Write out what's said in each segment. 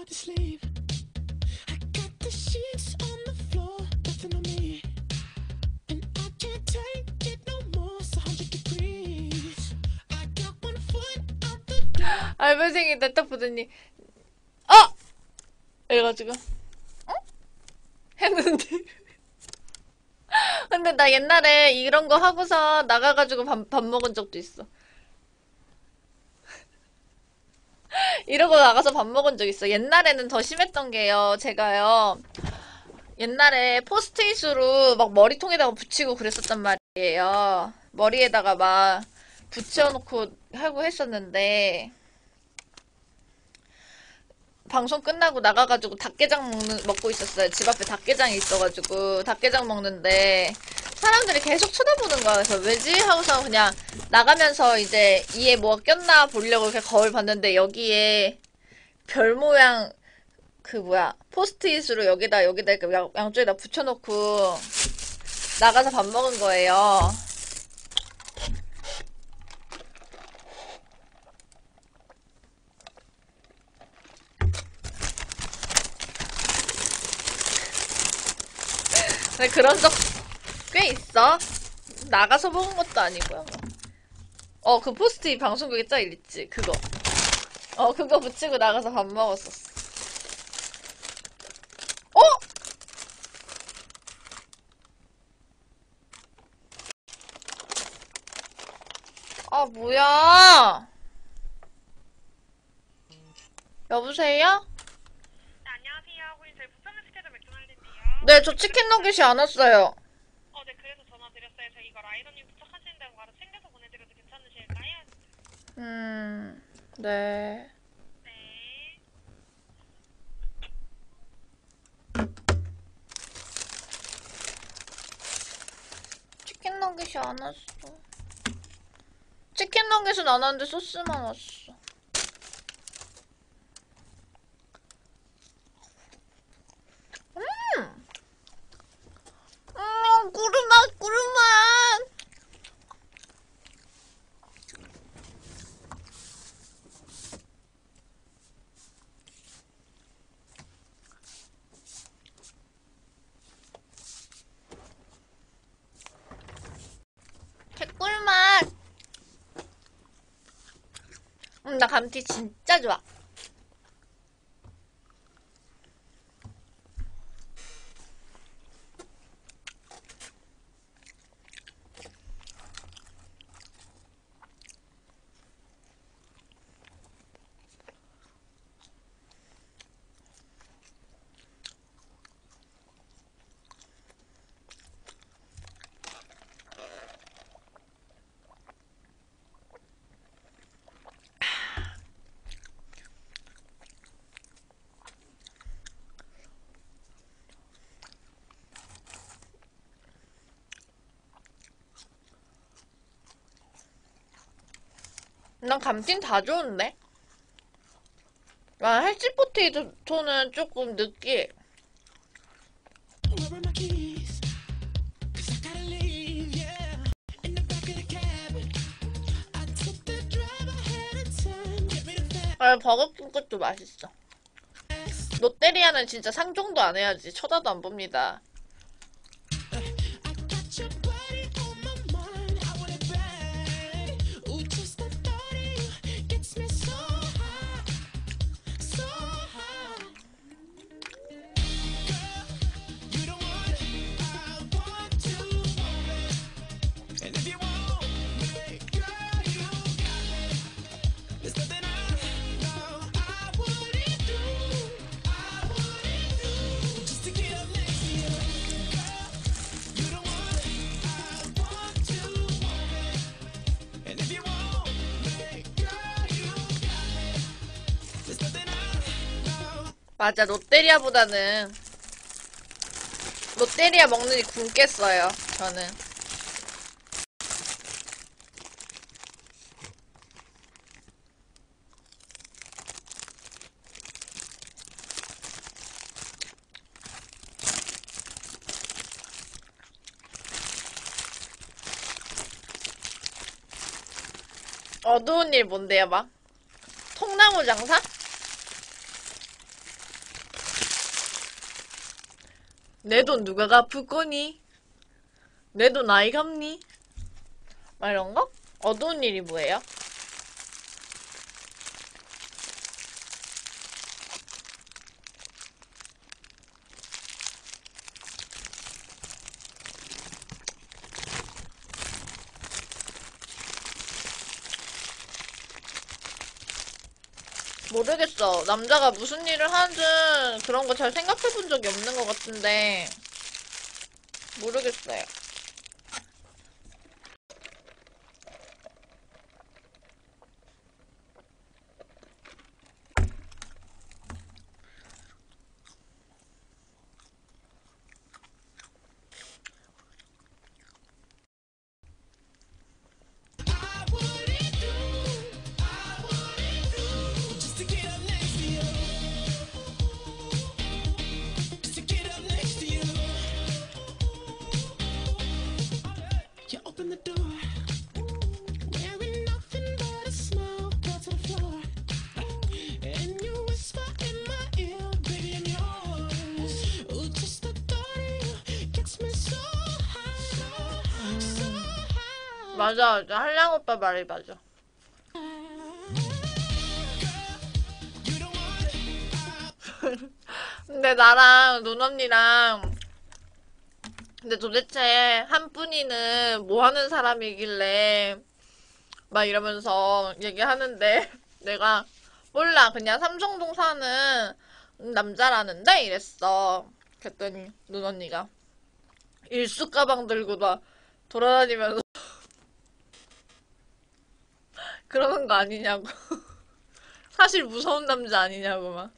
hard to sleep. I got the sheets on the floor, nothing on me. And I can't take it no more. It's 100 degrees. I got one foot out the door. 알바생이다 딱 보더니 어! 이래가지고 어? 했는데 근데 나 옛날에 이런 거 하고서 나가가지고 밥, 밥 먹은 적도 있어 이러고 나가서 밥 먹은 적 있어. 옛날에는 더 심했던 게요 제가요. 옛날에 포스트잇으로 막 머리통에다가 붙이고 그랬었단 말이에요. 머리에다가 막 붙여놓고 하고 했었는데 방송 끝나고 나가가지고 닭게장 먹는, 먹고 있었어요. 집 앞에 닭게장이 있어가지고 닭게장 먹는데 사람들이 계속 쳐다보는 거야. 그래서 왜지? 하고서 그냥 나가면서 이제 이에 뭐가 꼈나 보려고 이렇게 거울 봤는데 여기에 별 모양 그 뭐야 포스트잇으로 여기다 여기다 이렇게 양- 양쪽에다 붙여놓고 나가서 밥 먹은 거예요. 그런 적 꽤 있어. 나가서 먹은 것도 아니고요. 뭐. 어, 그 포스트잇 방송국에 짜 있지. 그거. 어, 그거 붙이고 나가서 밥 먹었었어. 어? 아, 뭐야. 여보세요? 네, 안녕하세요. 고객님 저희 부천을 시켜준 맥도날드인데요. 네, 저 치킨 너겟이 안 왔어요. 어, 네, 그래서 전화 드렸어요. 저희 이거 라이더님 도착하시는데 바로 챙겨서 보내드려도 괜찮으실까요? 음, 네. 네. 치킨 너겟이 안 왔어. 치킨 너겟은 안 왔는데 소스만 왔어. 음! 음, 구르맛, 구르맛! 개꿀맛! 음, 나 감튀 진짜 좋아. 난 감튀는 다 좋은데? 난 헬스 포테이토는 조금 facts. 아, 버거킹 것도 맛있어. 롯데리아는 진짜 상종도 안 해야지. 쳐다도 안 봅니다. 맞아, 롯데리아보다는 롯데리아 먹느니 굶겠어요. 저는. 어두운 일 뭔데요, 막? 통나무 장사? 내 돈 누가 갚을 거니? 내 돈 아이 갚니? 막 이런 거? 어두운 일이 뭐예요? 모르겠어. 남자가 무슨 일을 하든 그런 거 잘 생각해 본 적이 없는 것 같은데, 모르겠어요. 맞아, 맞아. 한량 오빠 말이 맞아. 근데 나랑 논 언니랑 근데 도대체 한 분이는 뭐 하는 사람이길래 막 이러면서 얘기하는데 내가 몰라 그냥 삼성동 사는 남자라는데 이랬어 그랬더니 논 언니가 일수 가방 들고 막 돌아다니면서 그러는 거 아니냐고 사실 무서운 남자 아니냐고 막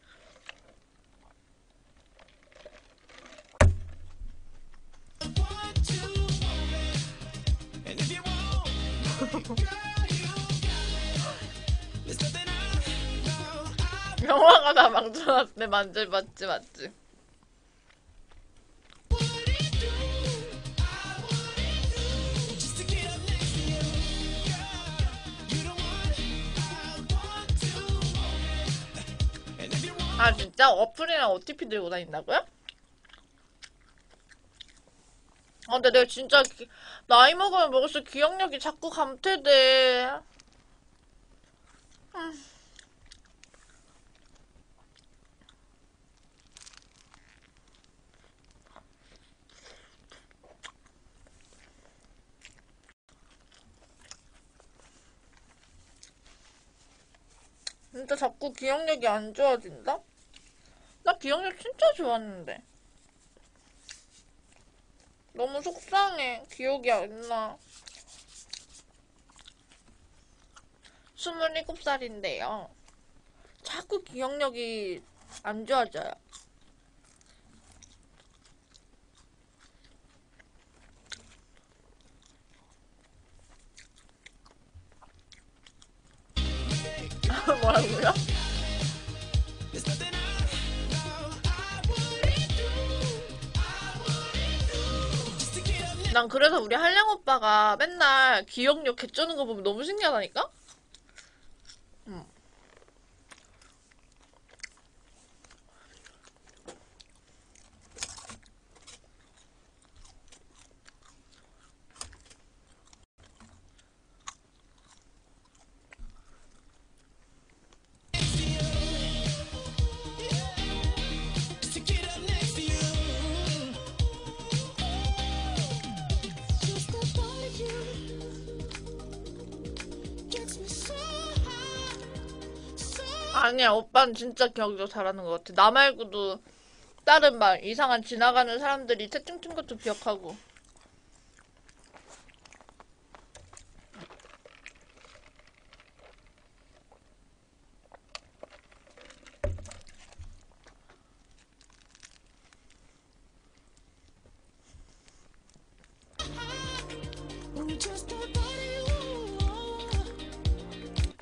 영화가 다 망쳐놨을 때 만질 맞지 맞지 아 진짜 어플이랑 OTP 들고 다닌다고요? 아 근데 내가 진짜 기- 나이 먹으면 먹을수록 기억력이 자꾸 감퇴돼 음. 진짜 자꾸 기억력이 안 좋아진다? 나 기억력 진짜 좋았는데. 너무 속상해. 기억이 안 나. 27살인데요. 자꾸 기억력이 안 좋아져요. 오빠가 맨날 기억력 개쩌는 거 보면 너무 신기하다니까? 아니야, 오빠는 진짜 기억력 잘하는 것 같아. 나 말고도 다른 막 이상한 지나가는 사람들이 채팅 친 것도 기억하고.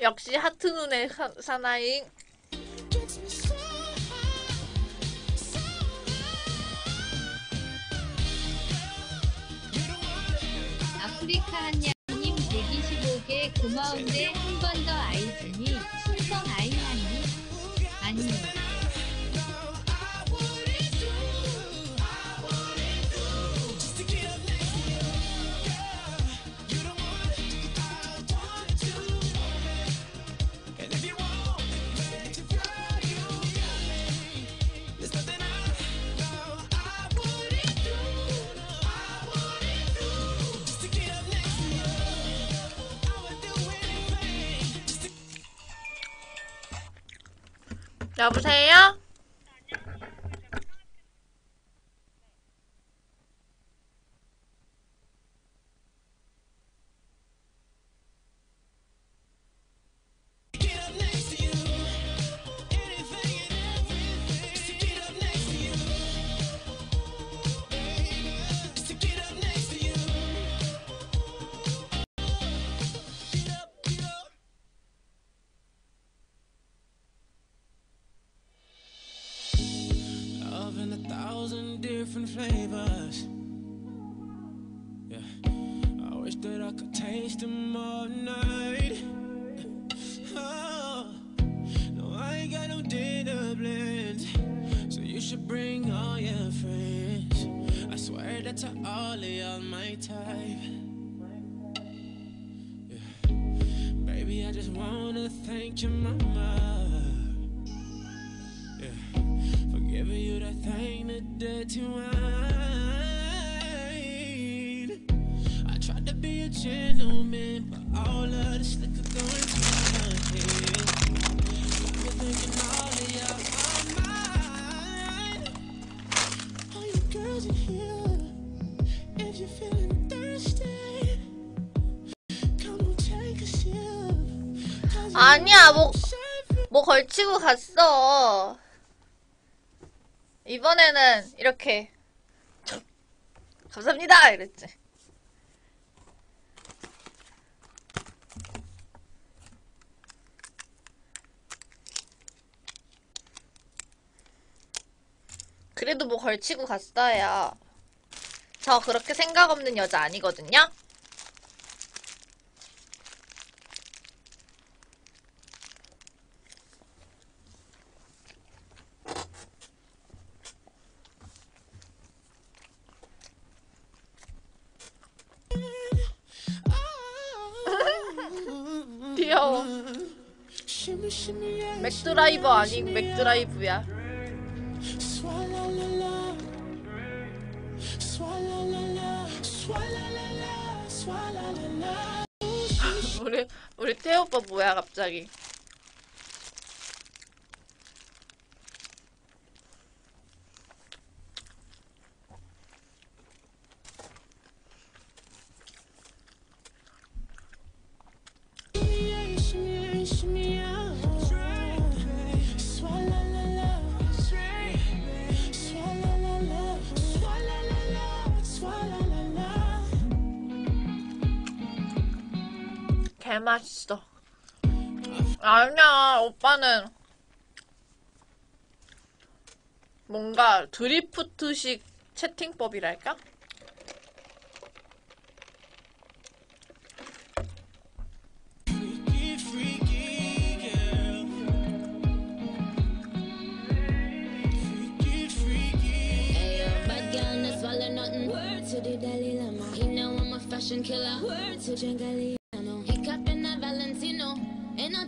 역시 하트 눈의 사, 사나이. 여보세요? Different flavors. Yeah, I wish that I could taste them all night. Oh, no, I ain't got no dinner plans. So you should bring all your friends. I swear that to all of y'all my type. Yeah. Baby, I just wanna thank your mama. Giving you that thing that did to mine. I tried to be a gentleman, but all of this liquor going to my head. Got me thinking all of y'all are mine. All you girls in here, if you're feeling thirsty, come on, take a sip. 아니야, 뭐, 뭐 걸치고 갔어. 이번에는 이렇게 감사합니다 이랬지. 그래도 뭐 걸치고 갔어요. 저 그렇게 생각 없는 여자 아니거든요. 맥드라이버 아니고 맥드라이브야. 우리 우리 태호 오빠 뭐야 갑자기? 개 맛있어. 아니야 오빠는 뭔가 드리프트식 채팅법이랄까?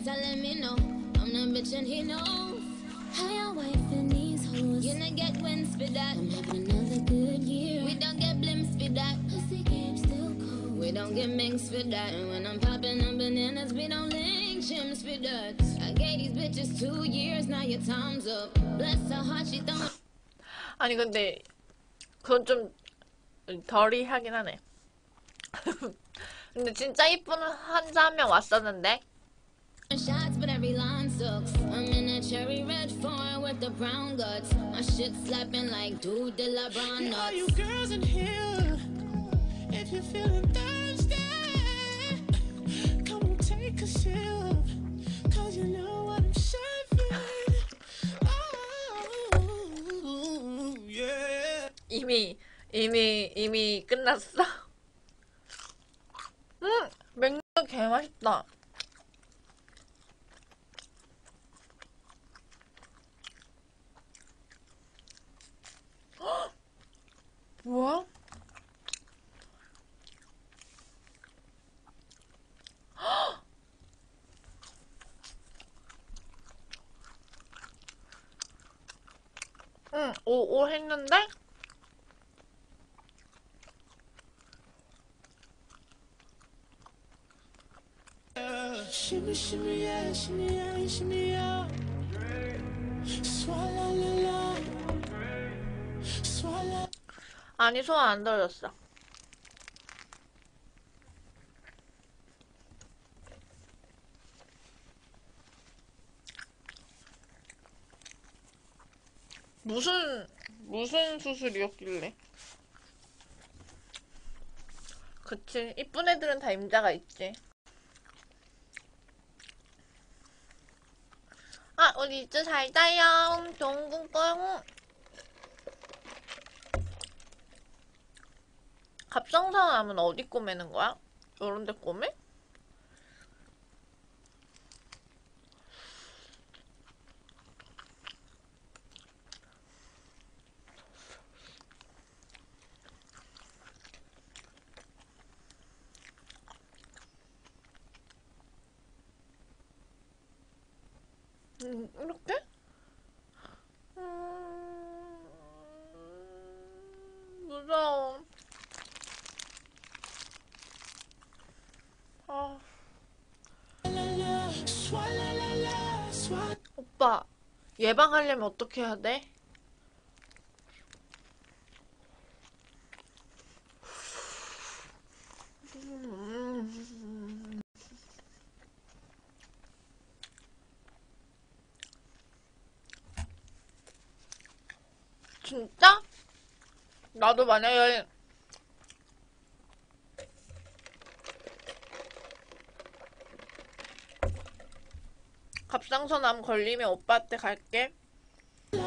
Telling me no. I'm that bitch and he knows. How your wife and these hoes. You not get wins for that. I'm having another good year. We don't get blimps for that. Pussy game still cold. We don't get minks for that. And when I'm popping up bananas, we don't link chimps for that. I gave these bitches two years, now your time's up. Bless her heart, she throwing. 아니 근데 그건 좀 덜이 하긴 하네. 근데 진짜 이쁜 환자 한 명 왔었는데 shots, but every line sucks. I'm in a cherry red foreign with the brown guts. My shit slapping like dude de la brown All you nuts. girls in here, if you're feeling thirsty, come on, take a sip. Cause you know what I'm serving. Oh, yeah. 이미 이미 이미 끝났어. 음 맥주 개 맛있다. 뭐야? 헉! 응, 오, 오 했는데? Yeah, shimmy, yeah. 아니 소원 안 들렸어. 무슨 무슨 수술이었길래? 그치 이쁜 애들은 다 임자가 있지. 아 우리 이제 잘 자요. 좋은 꿈 꿔요. 갑상선 암은 어디 꼬매는 거야? 요런 데 꼬매? 음, 이렇게? 음, 무서워. 오빠, 예방하려면 어떻게 해야 돼? 진짜? 나도 만약에 갑상선암 걸리면 오빠한테 갈게. 응.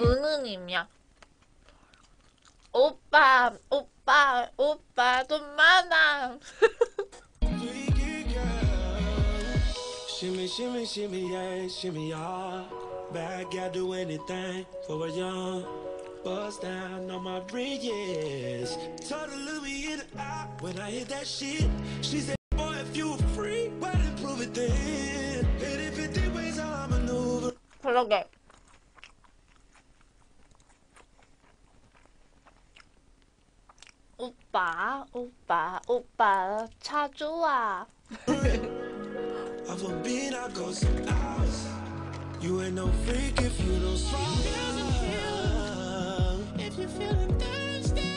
은은님이야. 오빠, 오빠, 오빠 돈 많아. Shimmy, shimmy, shimmy, yeah, shimmy, yeah. Bad gal do anything for a young bust down on my bridges. Told her look me in the eye when I hit that shit. She said, boy, if you were free, why didn't prove it then? Hit it 50 ways how I maneuver. 그러게. 오빠, 오빠, 오빠, 차 좋아. Off a beat, I go some hours. You ain't no freak if you don't swallow. If you're feeling thirsty,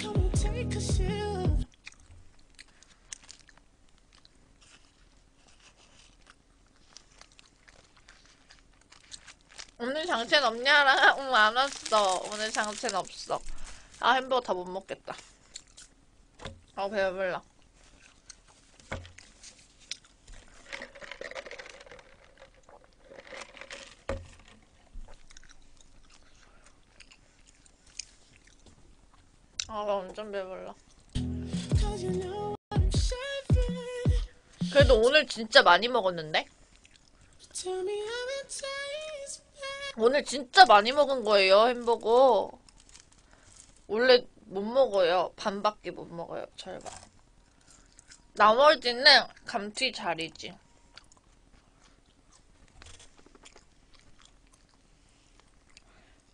come and take a sip. 오늘 장첸 없냐랑? 응, 안 왔어. 오늘 장첸 없어. 아, 햄버거 다 못 먹겠다. 아, 배불러. 나 완전 배불러. 그래도 오늘 진짜 많이 먹었는데? 오늘 진짜 많이 먹은 거예요, 햄버거. 원래 못 먹어요. 반밖에 못 먹어요, 절반. 나머지는 감튀 자리지.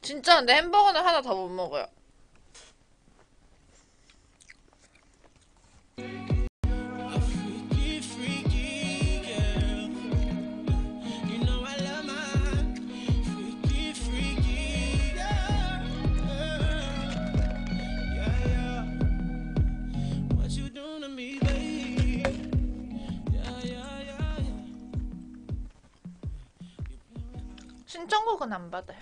진짜 근데 햄버거는 하나 더 못 먹어요. 신청곡은 안 받아요.